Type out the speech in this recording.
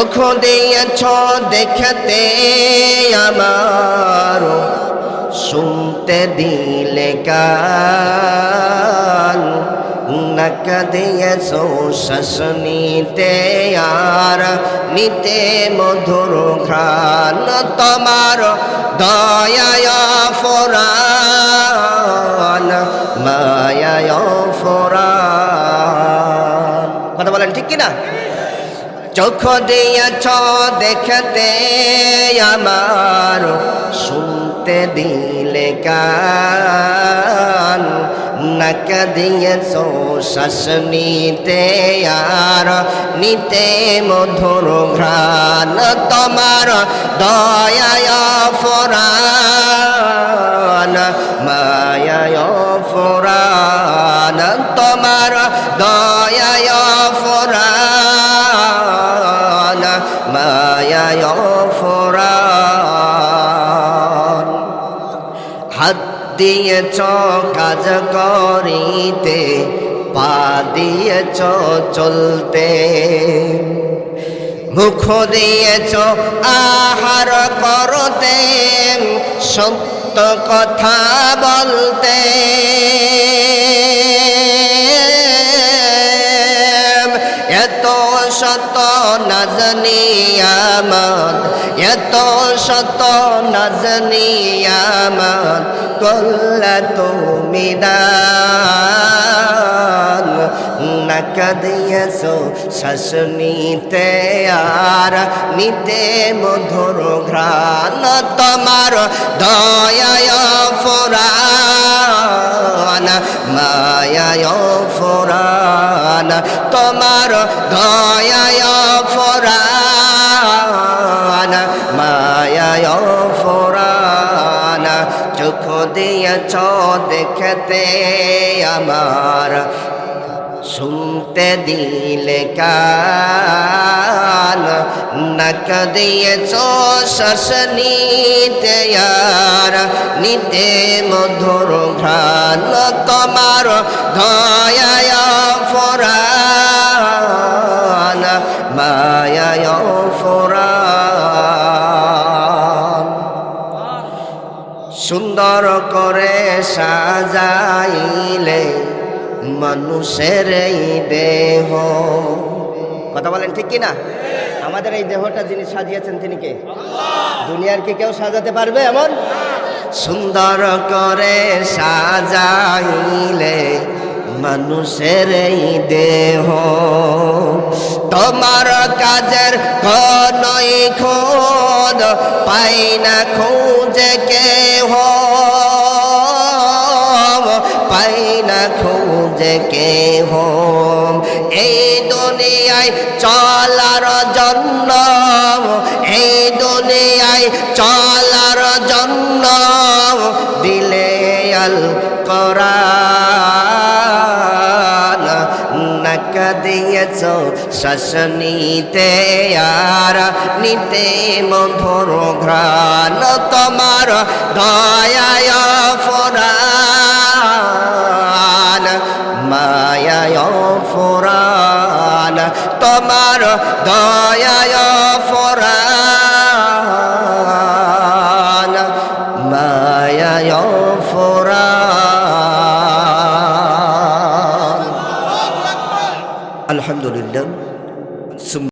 চোখ দিয়েছ, দেখতে আমার শুনতে দিলে কান, নাক দিয়েছ, শ্বাস নিতে আর নিতে মধুর ঘ্রাণ। তোমার দয়ায় ফোরান মায়ায় ফোরান কথা বলেন, ঠিক কিনা? চোখ দিয়েছ দেখতে আমার শুনতে দিলে কান। নাক দিয়েছ, শ্বাস নিতে আর নিতে মধুর ঘ্রাণ। তোমার দয়ায় ফোরান মায়ায় ফোরান তোমার দয়ায় মায়ায় ফোরান হাত দিয়েছ কাজ করিতে, পা দিয়েছ চলতে। মুখ দিয়েছ আহার করতে সত্য কথা বলতে আমদ এত শত নাজনি আমদ কল্লা তুমি দান। নাক দিয়েছ শ্বাস নিতে আর নিতে মধুর ঘ্রাণ, তোমার দয়ায় ফোরান মায়ায় ফোরান তোমার দিয়েছ দেখতে আমার। শুনতে দিলে কান। নাক দিয়েছ শ্বাস নিতে আর। নিতে মধুর ঘ্রাণ তোমার দয়ায় সুন্দর করে সাজাইলে মানুষের এই দেহ। কথা বলেন ঠিক কিনা? আমাদের এই দেহটা যিনি সাজিয়েছেন তিনি কে? দুনিয়ার কি কেউ সাজাতে পারবে এমন? সুন্দর করে সাজাইলে মানুষের এই দেহ। তোমার কাজের কনই খোদ পাই না খুঁজে কেহ। পাই না খুঁজে কেহ। এই দুনিয়ায় চলার জন্য, এই দুনিয়ায় চলার জন্য দিলে আল করান নাক দিয়েছ। শ্বাস নিতে আর নিতে মধুর ঘ্রাণ। তোমার দয়ায় ফোরান মায়ায় ফোরান তোমার দয়ায় আলহামদুলিল্লাহ।